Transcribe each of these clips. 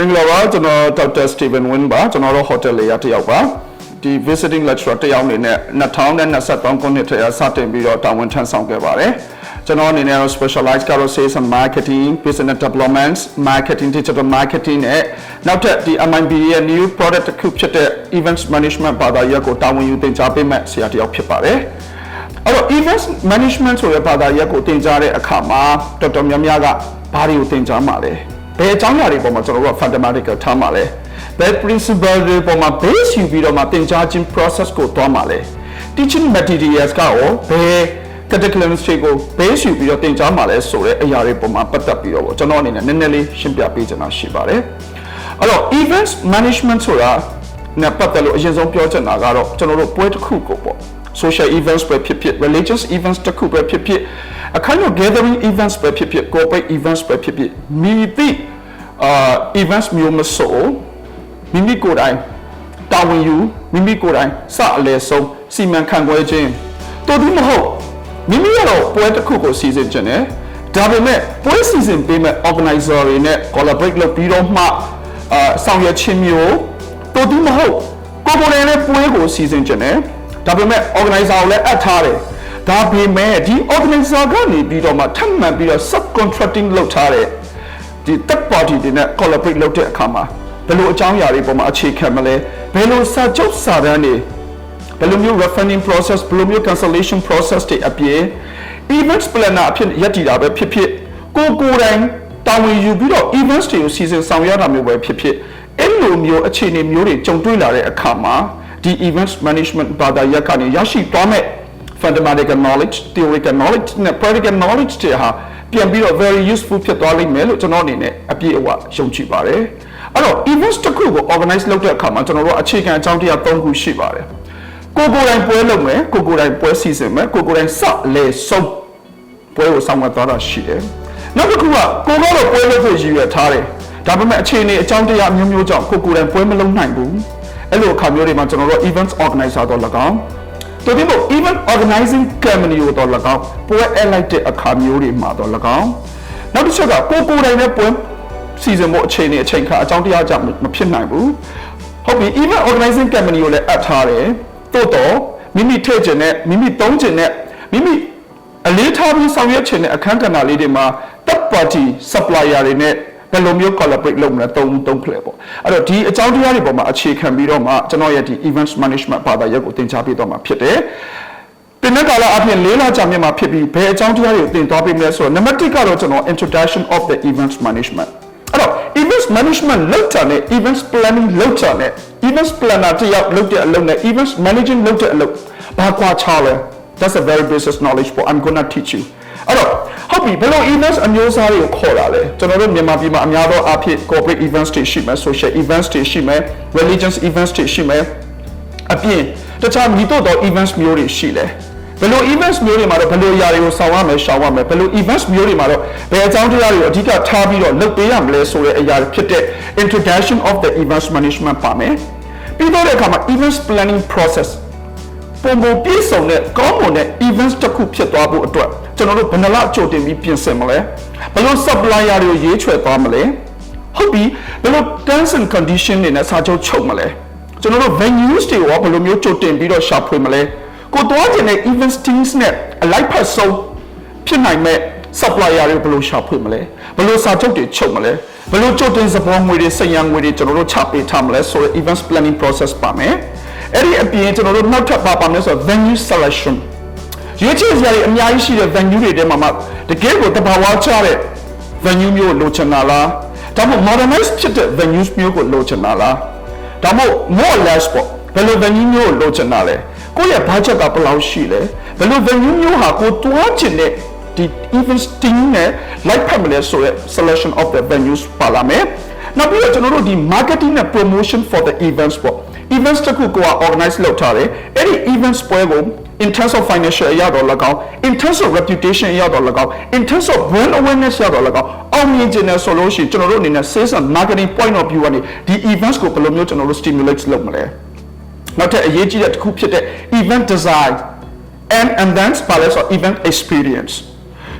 မင်္ဂလာပါကျွန်တော်ဒေါက်တာစတီဗန်ဝင်းပါကျွန်တော်တို့ဟိုတယ်လေရတစ်ယောက်ပါဒီ visiting lecturer တစ်ယောက်အနေနဲ့2023ခုနှစ်ထဲစတင်ပြီးတော့တာဝန်ထမ်းဆောင်ခဲ့ပါတယ်ကျွန်တော်အနေနဲ့ specialize ကတော့ sales and marketing business development marketing digital marketing နဲ့နောက်ထပ်ဒီ MIB ရဲ့ new product တစ်ခုဖြစ်တဲ့ events management ဘာသာရပ်ကိုတာဝန်ယူသင်ကြားပေးမဲ့ဆရာတစ်ယောက်ဖြစ်ပါတယ်အဲ့တော့ events management ဆိုတဲ့ဘာသာရပ်ကိုသင်ကြားတဲ့အခါမှာတော်တော်များများကဘာတွေကိုသင်ကြားမှာလဲ ဘယ်အကြောင်းအရာတွေပေါ်မှာကျွန်တော်တို့က fundamental ထားမှာလဲဘယ် principle တွေပေါ်မှာ base ယူပြီးတော့မှသင်ကြားခြင်း process ကိုတွားမှာလဲ teaching materials ကရောဘယ် curriculum တွေကို base ယူပြီးတော့သင်ကြားမှာလဲဆိုတဲ့အရာတွေပေါ်မှာပတ်သက်ပြီးတော့ပေါ့ကျွန်တော်အနေနဲ့နည်းနည်းလေးရှင်းပြပေးချင်တာရှိပါတယ်အဲ့တော့ events management ဆိုတာနဲ့ပတ်သက်လို့အရင်ဆုံးပြောချင်တာကတော့ကျွန်တော်တို့ပွဲတစ်ခုကိုပေါ့ social events ပဲဖြစ်ဖြစ် religious events တစ်ခုပဲဖြစ်ဖြစ်အခမ်းအနား gathering events ပဲဖြစ်ဖြစ် corporate events ပဲဖြစ်ဖြစ်မိသည့် အာ events မျိုးမဆိုမိမိကိုယ်တိုင်တာဝန်ယူမိမိကိုယ်တိုင်စအလဲဆုံးစီမံခန့်ခွဲခြင်းတို့ဒီမဟုတ်မိမိကတော့ပွဲတစ်ခုကိုစီစဉ်ခြင်းနဲ့ဒါပေမဲ့ပွဲစီစဉ်ပေးမဲ့ organizer တွေနဲ့ collaborate လုပ်ပြီးတော့မှအာဆောင်ရွက်ခြင်းမျိုးတို့ဒီမဟုတ်ကိုယ်ကိုယ်တိုင်လည်းပွဲကိုစီစဉ်ခြင်းနဲ့ဒါပေမဲ့ organizer ကိုလည်းအပ်ထားတယ်ဒါပေမဲ့ဒီ organizer ကနေပြီးတော့မှထပ်မံပြီးတော့ subcontracting လုပ်ထားတဲ့ ဒီ third party တွေနဲ့ collaborate လုပ်တဲ့အခါမှာဘယ်လိုအကြောင်းအရာတွေပေါ်မှာအခြေခံမလဲဘယ်လိုစာချုပ်စာတမ်းတွေဘယ်လိုမျိုး referencing process ဘယ်လိုမျိုး cancellation process တွေအပြင် events planner အဖြစ်ရက်တည်တာပဲဖြစ်ဖြစ်ကိုကိုယ်တိုင်တာဝန်ယူပြီးတော့ events တွေကိုစီစဉ်ဆောင်ရွက်တာမျိုးပဲဖြစ်ဖြစ်အဲ့လိုမျိုးအခြေအနေမျိုးတွေကြုံတွေ့လာတဲ့အခါမှာဒီ events management ဘာသာရပ်ကနေရရှိသွားမဲ့ fundamental knowledge theoretical knowledge နဲ့ practical knowledge တွေဟာ ပြန်ပြီးတော့ very useful ဖြစ်သွားလိမ့်မယ်လို့ကျွန်တော်အနေနဲ့အပြည့်အဝယုံကြည်ပါတယ်အဲ့တော့ events တစ်ခုကို organize လုပ်တဲ့အခါမှာကျွန်တော်တို့အခြေခံအကြောင်းတရား၃ခုရှိပါတယ်ကိုကိုယ်တိုင်ပွဲလုပ်မယ်ကိုကိုယ်တိုင်ပွဲစီစဉ်မယ်ကိုကိုယ်တိုင်စလေဆုံးပွဲကိုဆောင်ရွက်သွားတာရှိတယ်နောက်တစ်ခုကကိုကတော့ပွဲလုပ်ဖို့ရည်ရွယ်ထားတယ်ဒါပေမဲ့အခြေအနေအကြောင်းတရားအမျိုးမျိုးကြောင့်ကိုကိုယ်တိုင်ပွဲမလုပ်နိုင်ဘူးအဲ့လိုအခါမျိုးတွေမှာကျွန်တော်တို့ events organizer တော့၎င်း တို့ဒီမို့ event organizing company ကိုတော့၎င်းပွဲအလိုက်တဲ့အခါမျိုးတွေမှာတော့၎င်းနောက်တစ်ချက်ကကိုကိုယ်တိုင်နဲ့ပွဲစီစဉ်ဖို့အခြေအနေအချိန်ခါအကြောင်းတရားကြောင့်မဖြစ်နိုင်ဘူးဟုတ်ပြီ event organizing company ကိုလည်းအပ်ထားတယ်တိုးတော့မိမိထည့်ခြင်းနဲ့မိမိသုံးခြင်းနဲ့မိမိအလေးထားပြီးဆောင်ရွက်ခြင်းနဲ့အခန်းကဏ္ဍလေးတွေမှာ third party supplier တွေနဲ့ ဘယ်လိုမျိုး collaborate လုပ်မလဲသုံးသုံးဖလဲပေါ့အဲ့တော့ဒီအကြောင်းတရားတွေပေါ်မှာအခြေခံပြီးတော့မှကျွန်တော်ရဲ့ဒီ events management ဘာသာရပ်ကိုသင်ကြားပေးတော့မှာဖြစ်တယ်တင်တဲ့ကာလအပြင်၄လကြာမြင့်မှာဖြစ်ပြီးဘယ်အကြောင်းတရားတွေကိုသင်သွားပေးမလဲဆိုတော့နံပါတ်1ကတော့ကျွန်တော် introduction of the events management အဲ့တော့ events management လုပ်တာနဲ့ events planning လုပ်တာနဲ့ events planner တယောက်လုပ်တဲ့အလုပ်နဲ့ events managing လုပ်တဲ့အလုပ်ဘာကွာခြားလဲ that's a very basic knowledge for i'm going to teach you အဲ့တော့ ဟုတ်ပြီဘယ်လို events အမျိုးအစားတွေကိုခေါ်တာလဲကျွန်တော်တို့မြန်မာပြည်မှာအများသောအားဖြင့် corporate events တွေရှိမယ် social events တွေရှိမယ် religious events တွေရှိမယ်အပြင်တခြားမိတို့တော့ events မျိုးတွေရှိတယ်ဘယ်လို events မျိုးတွေမှာတော့ဘယ်လိုအရာတွေကိုဆောင်ရမယ်ရှောင်ရမယ်ဘယ်လို events မျိုးတွေမှာတော့ဘယ်အကြောင်းတရားတွေကိုအဓိကထားပြီးတော့လုပ်ပေးရမလဲဆိုတဲ့အရာတွေဖြစ်တဲ့ introduction of the events management ပါမယ်ပြီးတော့တဲ့အခါမှာ events planning process ပုံပုံပြည့်စုံတဲ့ကောင်းမွန်တဲ့ events တစ်ခုဖြစ်သွားဖို့အတွက်ကျွန်တော်တို့ဘယ်နှလကြိုတင်ပြီးပြင်ဆင်မလဲဘယ်လို supplier တွေကိုရွေးချယ်သွားမလဲဟုတ်ပြီဘယ်လို terms and condition တွေနဲ့စာချုပ်ချုပ်မလဲကျွန်တော်တို့ venues တွေရောဘယ်လိုမျိုးကြိုတင်ပြီးတော့ရှာဖွေမလဲကိုသွားခြင်းတဲ့ events teams နဲ့အလိုက်ဖက်ဆုံးဖြစ်နိုင်မဲ့ supplier တွေဘယ်လိုရှာဖွေမလဲဘယ်လိုစာချုပ်တွေချုပ်မလဲဘယ်လိုကြိုတင်စပေါ်ငွေတွေစက်ရန်ငွေတွေကျွန်တော်တို့ချပေးထားမလဲဆိုတော့ events planning process ပါမယ် အဲ့ဒီအပြင်ကျွန်တော်တို့နောက်ထပ်ပါပါမယ်ဆိုတော့ venue selection ရွေးချယ်စရာတွေအများကြီးရှိတဲ့ venue တွေထဲမှာမှတကယ်ကိုတဘာဝချတဲ့ venue မျိုးကိုလိုချင်တာလားဒါမှမဟုတ် modernize ဖြစ်တဲ့ venues မျိုးကိုလိုချင်တာလားဒါမှမဟုတ် more or less ပေါ့ဘယ်လို venue မျိုးကိုလိုချင်တာလဲကိုယ့်ရဲ့ budget ကဘယ်လောက်ရှိလဲဘယ်လို venue မျိုးဟာကိုတွားချင်တဲ့ဒီ event team နဲ့လိုက်ဖက်မလဲဆိုတဲ့ selection of the venues ပါလာမယ်နောက်ပြီးတော့ကျွန်တော်တို့ဒီ marketing နဲ့ promotion for the events ပေါ့ events တစ်ခုကိုက organize လုပ်ထားတယ်အဲ့ဒီ events ပွဲကို in terms of financial အရတော့၎င်း in terms of reputation အရတော့၎င်း in terms of brand awareness အရတော့၎င်းအောင်မြင်ခြင်းနဲ့ဆိုလို့ရှိရင်ကျွန်တော်တို့အနေနဲ့ sales and marketing point of view ကနေဒီ events ကိုဘယ်လိုမျိုးကျွန်တော်တို့ stimulate လုပ်မလဲနောက်ထပ်အရေးကြီးတဲ့တစ်ခုဖြစ်တဲ့ event design and and then ပါလဲဆို event experience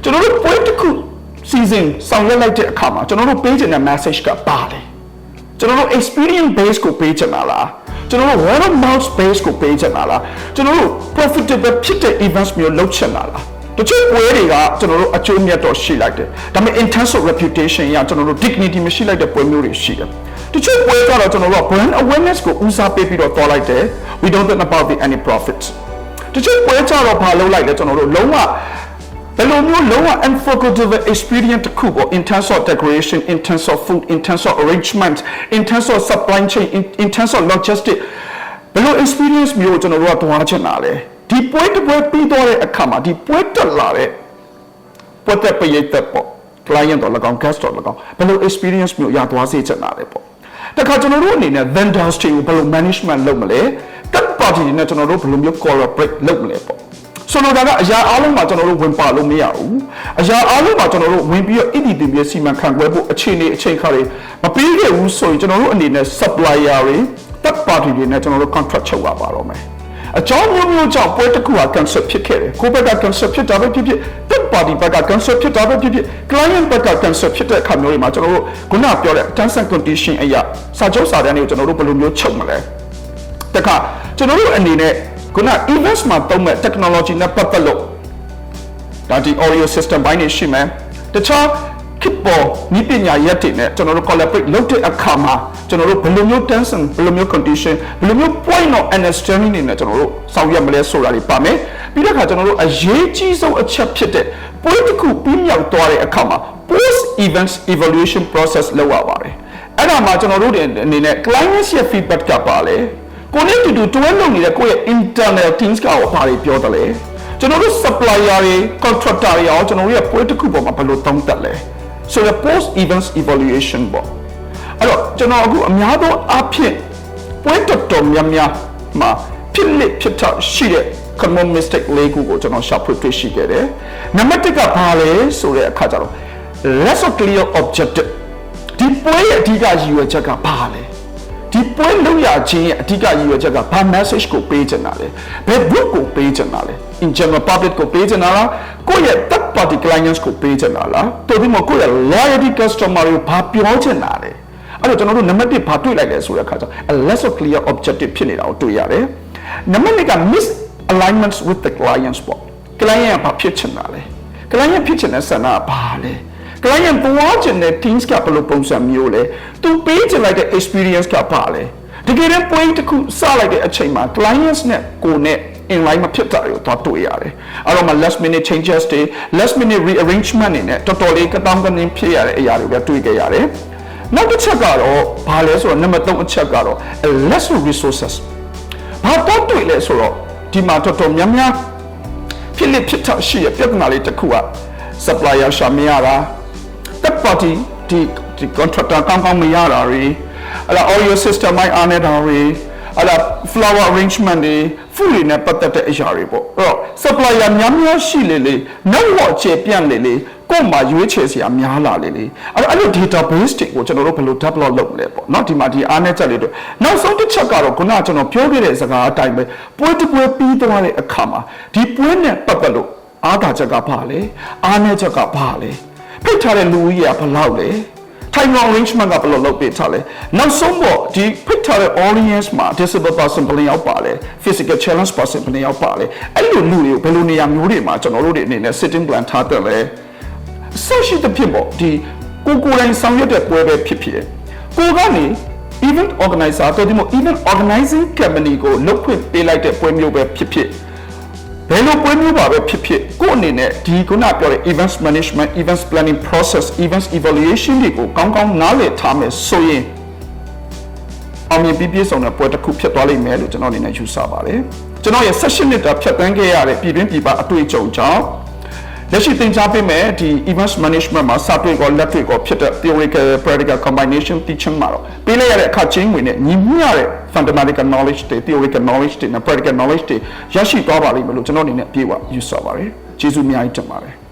ကျွန်တော်တို့ point တစ်ခု season ဆောင်ရွက်လိုက်တဲ့အခါမှာကျွန်တော်တို့ပေးချင်တဲ့ message ကပါတယ်ကျွန်တော်တို့ experience base ကိုပေးချင်တာလား ကျွန်တော်တို့ word of mouth base ကိုပေးချင်တာလားကျွန်တော်တို့ profitable ဖြစ်တဲ့ events မျိုးလုပ်ချင်တာလားတချို့ပွဲတွေကကျွန်တော်တို့အကျိုးမြတ်တော့ရှိလိုက်တယ်ဒါပေမဲ့ in terms of reputation ရကျွန်တော်တို့ dignity မရှိလိုက်တဲ့ပွဲမျိုးတွေရှိတယ်တချို့ပွဲကြတော့ကျွန်တော်တို့က brand awareness ကိုဦးစားပေးပြီးတော့တော်လိုက်တယ် we don't think about the any profits တချို့ပွဲကြတော့ဘာလုပ်လိုက်လဲကျွန်တော်တို့လုံးဝ ဘယ်လိုမျိုးလုံးဝ unforgettable experience တစ်ခုပေါ့ in terms of decoration in terms of food in terms of arrangement in terms of supply chain in, in terms of logistics ဘယ်လို experience မျိုးကိုကျွန်တော်တို့ကတွားချင်တာလဲဒီပွဲတစ်ပွဲပြီးတော့တဲ့အခါမှာဒီပွဲတက်လာတဲ့ပွဲတက်ပရိသတ်ပေါ့ client တော့၎င်း guest တော့၎င်းဘယ်လို experience မျိုးရသွားစေချင်တာလဲပေါ့တခါကျွန်တော်တို့အနေနဲ့ vendors တွေကိုဘယ်လို management လုပ်မလဲ third party တွေနဲ့ကျွန်တော်တို့ဘယ်လိုမျိုး collaborate လုပ်မလဲပေါ့ ဆိုတော့ဒါကအရာအားလုံးမှာကျွန်တော်တို့ဝင်ပါလို့မရဘူးအရာအားလုံးမှာကျွန်တော်တို့ဝင်ပြီးတော့ဣတိတင်ပြစီမံခန့်ခွဲဖို့အခြေအနေအချိန်ခါတွေမပေးခဲ့ဘူးဆိုရင်ကျွန်တော်တို့အနေနဲ့ supplier တွေ third party တွေနဲ့ကျွန်တော်တို့ contract ချုပ်ရပါတော့မယ်အကြောင်းမျိုးမျိုးကြောင့်ပွဲတစ်ခုက cancel ဖြစ်ခဲ့တယ်ကိုယ့်ဘက်က cancel ဖြစ်တာပဲဖြစ်ဖြစ် third party ဘက်က cancel ဖြစ်တာပဲဖြစ်ဖြစ် client ဘက်က cancel ဖြစ်တဲ့အခါမျိုးတွေမှာကျွန်တော်တို့ခုနပြောတဲ့ terms and condition အရာစာချုပ်စာတမ်းတွေကိုကျွန်တော်တို့ဘယ်လိုမျိုးချုပ်မလဲတခါကျွန်တော်တို့အနေနဲ့ ခုန events မှာသုံးမဲ့ technology နဲ့ပတ်သက်လို့ဒါဒီ audio system ဘိုင်းနေရှိမယ်တခြားခေတ်ပေါ်ဤပညာရက်တွေနဲ့ကျွန်တော်တို့ collaborate လုပ်တဲ့အခါမှာကျွန်တော်တို့ဘယ်လိုမျိုး tense ဘယ်လိုမျိုး condition ဘယ်လိုမျိုး point of understanding တွေနဲ့ကျွန်တော်တို့ဆောင်ရွက်မလဲဆိုတာတွေပါမယ်ပြီးတဲ့အခါကျွန်တော်တို့အရေးကြီးဆုံးအချက်ဖြစ်တဲ့ point တစ်ခုပြီးမြောက်သွားတဲ့အခါမှာ post events evaluation process လုပ်ရပါတယ်အဲ့ဒါမှာကျွန်တော်တို့အနေနဲ့ client ရဲ့ feedback ကပါလေ ကိုနဲ့တူတူတွဲလုပ်နေတဲ့ကိုယ့်ရဲ့ internal teams ကဘာတွေပြောတယ်လဲကျွန်တော်တို့ supplier တွေ contractor တွေရောကျွန်တော်တို့ရဲ့ပွဲတစ်ခုပေါ်မှာဘယ်လိုသုံးသပ်လဲဆိုတော့ post events evaluation ပေါ့အဲ့တော့ကျွန်တော်အခုအများသောအားဖြင့်ပွဲတော်တော်များများမှာဖြစ်လက်ဖြစ်ထရှိတဲ့ common mistake လေးခုကိုကျွန်တော်ရှာဖွေတွေ့ရှိခဲ့တယ်နံပါတ်1ကဘာလဲဆိုတဲ့အခါကျတော့ less of clear objective ဒီပွဲရဲ့အဓိကရည်ရွယ်ချက်ကဘာလဲ ဒီပွဲလုံးရခြင်းရဲ့အဓိကရည်ရွယ်ချက်ကဘာ message ကိုပေးချင်တာလဲဘယ် book ကိုပေးချင်တာလဲ in general public ကိုပေးချင်တာလားကိုယ့်ရဲ့ third party clients ကိုပေးချင်တာလားတော်ပြီးမှကိုယ့်ရဲ့ loyalty customer တွေကိုဘာပြောချင်တာလဲအဲ့တော့ကျွန်တော်တို့နံပါတ်1ဘာတွေ့လိုက်လဲဆိုတဲ့အခါကျတော့ a less of clear objective ဖြစ်နေတာကိုတွေ့ရတယ်နံပါတ်2က misalignments with the clients ပေါ့ client ကဘာဖြစ်ချင်တာလဲ client ဖြစ်ချင်တဲ့ဆန္ဒကဘာလဲ client သွားချင်တဲ့ teams ကဘယ်လိုပုံစံမျိုးလဲသူပေးချင်လိုက်တဲ့ experience ကဘာလဲတကယ်တမ်း point တစ်ခုစလိုက်တဲ့အချိန်မှာ clients နဲ့ကိုနဲ့ in line မဖြစ်တာကိုတော့တွေ့ရတယ်အဲ့တော့မှ last minute changes တွေ last minute rearrangement တွေနဲ့တော်တော်လေးကတောင်းကနေဖြစ်ရတဲ့အရာတွေပဲတွေ့ကြရတယ်နောက်တစ်ချက်ကတော့ဘာလဲဆိုတော့နံပါတ်3အချက်ကတော့ less resources ဘာတော့တွေ့လဲဆိုတော့ဒီမှာတော်တော်များများဖြစ်လက်ဖြစ်ထရှိရပြဿနာလေးတစ်ခုက supplier ရှာမရတာ third party ဒီဒီ contractor ကောင်းကောင်းမရတာတွေအဲ့ဒါ audio system မိုင်းအားနေတာတွေအဲ့ဒါ flower arrangement တွေ food တွေနဲ့ပတ်သက်တဲ့အရာတွေပေါ့အဲ့တော့ supplier များများရှိလေလေ network ခြေပြန့်လေလေကို့မှာရွေးချယ်စရာများလာလေလေအဲ့တော့အဲ့လို database တွေကိုကျွန်တော်တို့ဘယ်လို develop လုပ်မလဲပေါ့เนาะဒီမှာဒီအားနဲ့ချက်လေးတွေနောက်ဆုံးတစ်ချက်ကတော့ခုနကကျွန်တော်ပြောခဲ့တဲ့စကားအတိုင်းပဲပွဲတစ်ပွဲပြီးသွားတဲ့အခါမှာဒီပွဲနဲ့ပတ်သက်လို့အားသာချက်ကဘာလဲအားနဲ့ချက်ကဘာလဲ ဖိတ်ထားတဲ့လူကြီးကဘယ်လောက်လဲ time arrangement ကဘယ်လိုလုပ်ပေးထားလဲနောက်ဆုံးပေါ့ဒီဖိတ်ထားတဲ့ audience မှာ disabled person ဘယ်လောက်ပါလဲ physical challenge person ဘယ်လောက်ပါလဲအဲ့လိုလူတွေကိုဘယ်လိုနေရာမျိုးတွေမှာကျွန်တော်တို့တွေအနေနဲ့ sitting plan ထားတယ်လဲဆက်ရှိတဲ့ဖြစ်ပေါ့ဒီကိုကိုယ်တိုင်ဆောင်ရွက်တဲ့ပွဲပဲဖြစ်ဖြစ်ကိုကနေ event organizer တော်ဒီမို့ event organizing company ကိုလုပ်ခွင့်ပေးလိုက်တဲ့ပွဲမျိုးပဲဖြစ်ဖြစ် ဘယ်လိုပွဲမျိုးပါပဲဖြစ်ဖြစ်ကို့အနေနဲ့ဒီခုနပြောတဲ့ events management events planning process events evaluation တွေကိုကောင်းကောင်းနားလည်ထားမယ်ဆိုရင်အောင်မြင်ပြီးပြည့်စုံတဲ့ပွဲတစ်ခုဖြစ်သွားလိမ့်မယ်လို့ကျွန်တော်အနေနဲ့ယူဆပါတယ်ကျွန်တော်ရဲ့ session နှစ်တာဖြတ်သန်းခဲ့ရတဲ့ပြည်တွင်းပြည်ပအတွေ့အကြုံကြောင့် လက်ရှိသင်ကြားပေးမယ်ဒီ events management မှာစတွေ့ကောလက်တွေ့ကောဖြစ်တဲ့ theoretical practical combination teaching မှာတော့ပေးလိုက်ရတဲ့အခါချင်းဝင်နဲ့ညီမျှတဲ့ fundamental knowledge တွေ theoretical knowledge တွေနဲ့ practical knowledge တွေရရှိသွားပါလိမ့်မယ်လို့ကျွန်တော်အနေနဲ့ပြေဝယူဆပါတယ်ကျေးဇူးအများကြီးတင်ပါတယ်